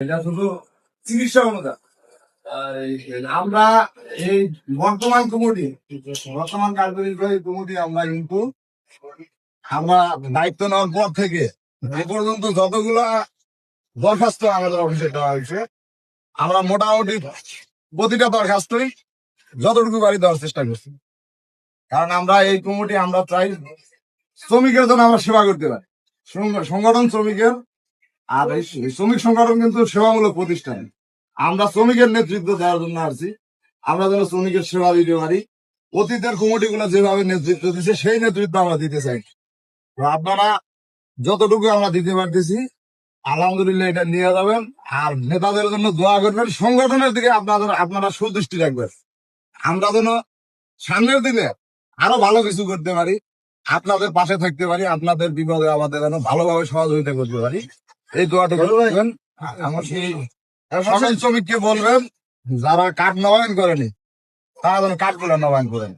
এটা শুধু চিকিৎসা অনুদান। আমরা এই বর্তমান কমিটি, বর্তমান কার্যনির্বাহী কমিটি আমরা কিন্তু আমরা দায়িত্ব নেওয়ার পর থেকে এ পর্যন্ত যতগুলা দরখাস্ত আমাদের অফিসে দেওয়া হয়েছে, আমরা মোটামুটি প্রতিটা দরখাস্তই যতটুকু বাড়ি দেওয়ার চেষ্টা করছি। কারণ আমরা এই কমিটি আমরা চাই শ্রমিকের জন্য আমরা সেবা করতে পারি। সংগঠন শ্রমিকের আর শ্রমিক সংগঠন কিন্তু সেবামূলক প্রতিষ্ঠান। আমরা শ্রমিকের নেতৃত্ব দেওয়ার জন্য আসছি। আমরা যেন শ্রমিকের সেবা দিতে পারি। অতীতের কমিটি গুলো যেভাবে নেতৃত্ব দিচ্ছে সেই নেতৃত্ব আমরা দিতে চাই। আপনারা যতটুকু আমরা দিতে পারতেছি, আলহামদুলিল্লাহ এটা নিয়ে যাবেন। আর নেতাদের জন্য দোয়া করবেন, সংগঠনের দিকে আপনাদের আপনারা সুদৃষ্টি রাখবেন। আমরা যেন সামনের দিনে আরও ভালো কিছু করতে পারি, আপনাদের পাশে থাকতে পারি, আপনাদের বিপদে আমাদের যেন ভালোভাবে সহযোগিতা করতে পারি। এই দোয়াটা করবেন আমার সেই সকল শ্রমিককে বলবেন যারা কাঠ নবায়ন করেনি তারা যেন কাঠগুলো নবায়ন করেন।